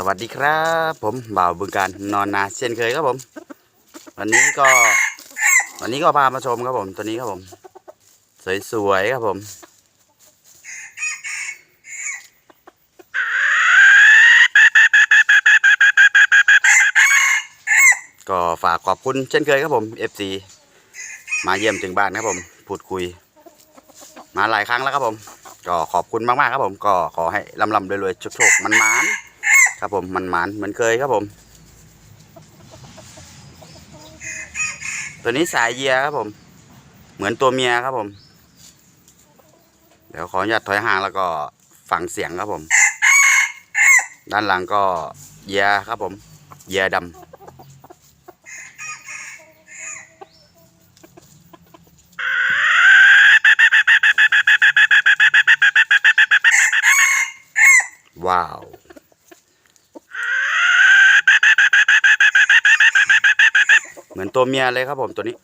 สวัสดีครับ ผมบ่าวบึงการนอนนาเช่นเคยครับผม วันนี้ก็ วันนี้ก็พามาชมครับผม ตัวนี้ครับผม สวยๆครับผม ก็ฝากขอบคุณเช่นเคยครับผม FC มาเยี่ยมถึงบ้านครับผม พูดคุย มาหลายครั้งแล้วครับผม ก็ขอบคุณมากๆครับผม ก็ขอให้ลำลำรวยๆโชคๆมันมานๆ ครับผมมันหมานเหมือนเคยครับผม ตัวนี้สายเยียครับผม เหมือนตัวเมียครับผม เดี๋ยวขออนุญาตถอยห่างแล้วก็ฟังเสียงครับผม ด้านหลังก็เยียครับผม เยียดำว้าว เห มือนตัวเมียเลยครับผมตัวนี้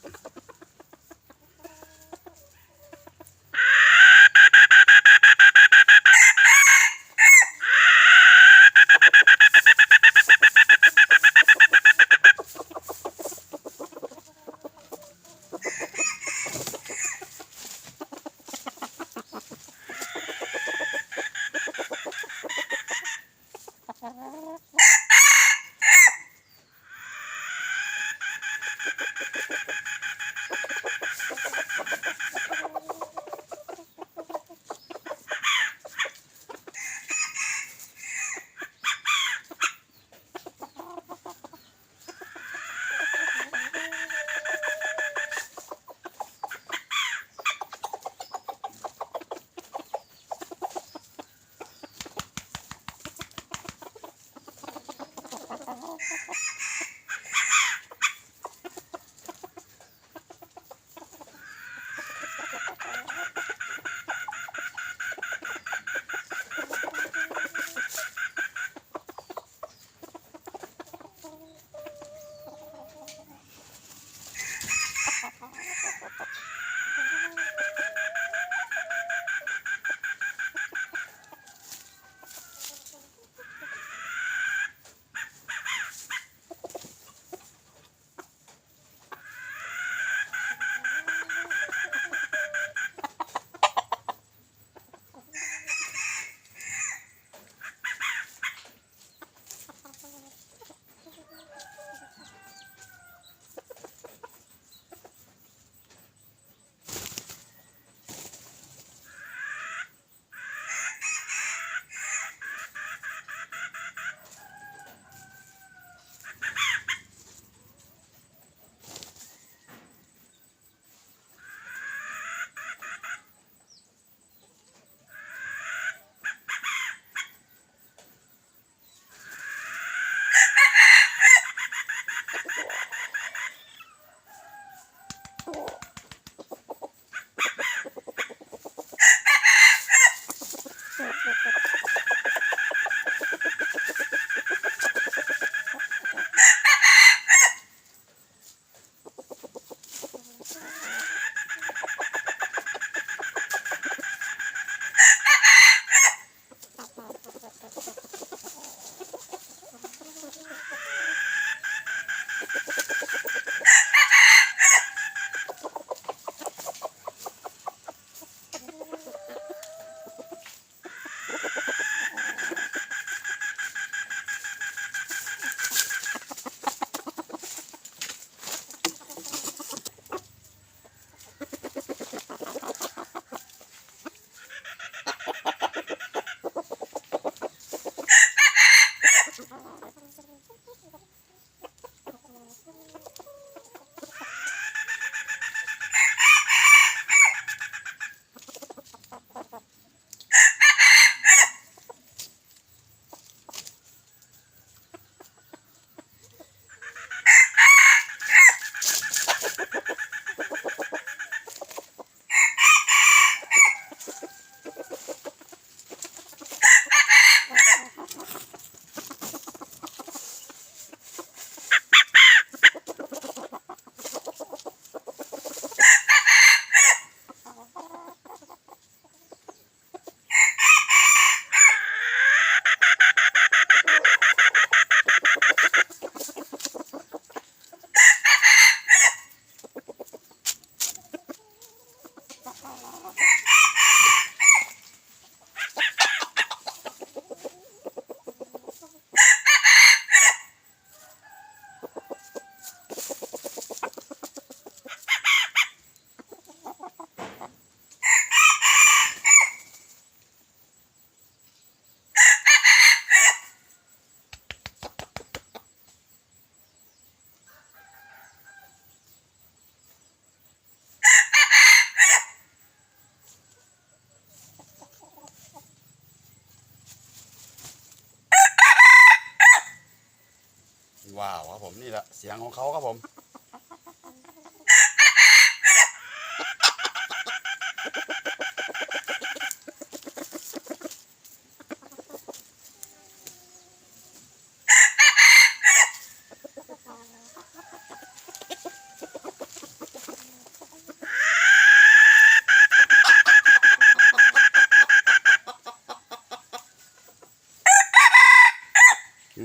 ว้าวครับผมนี่แหละเสียงของเขาครับผม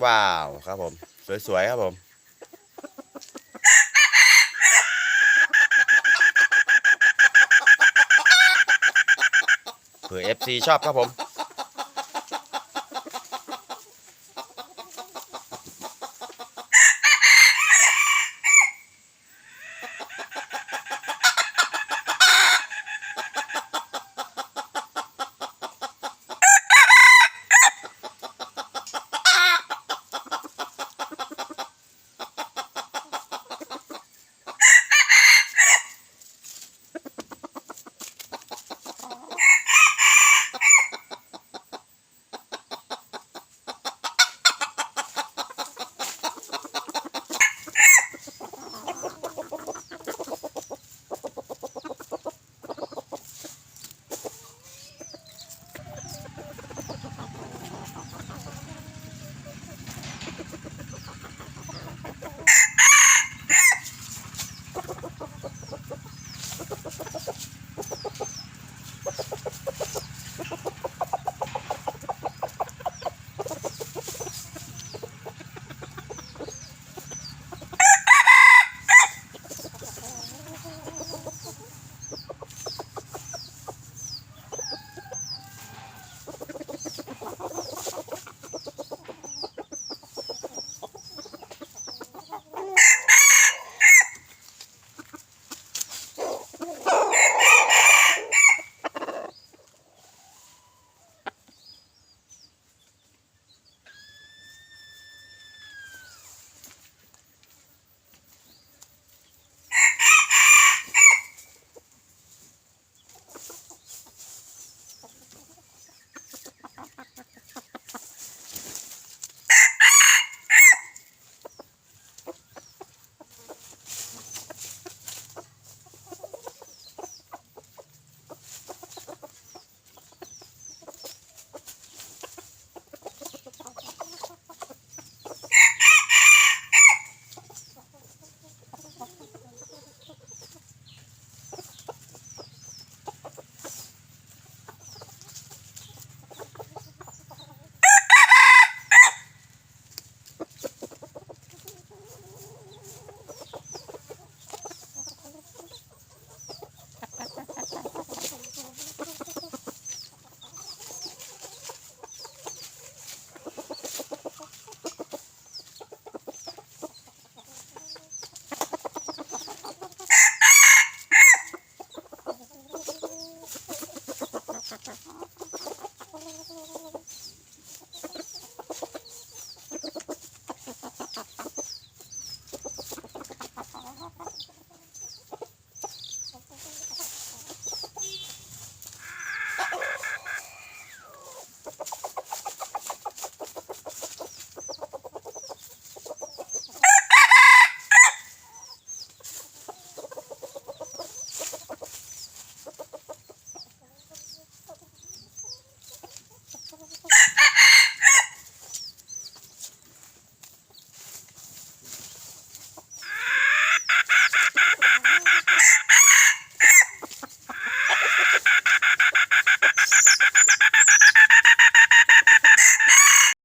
ว้าว ครับผม สวยๆครับผม เผื่อ FC ชอบครับผม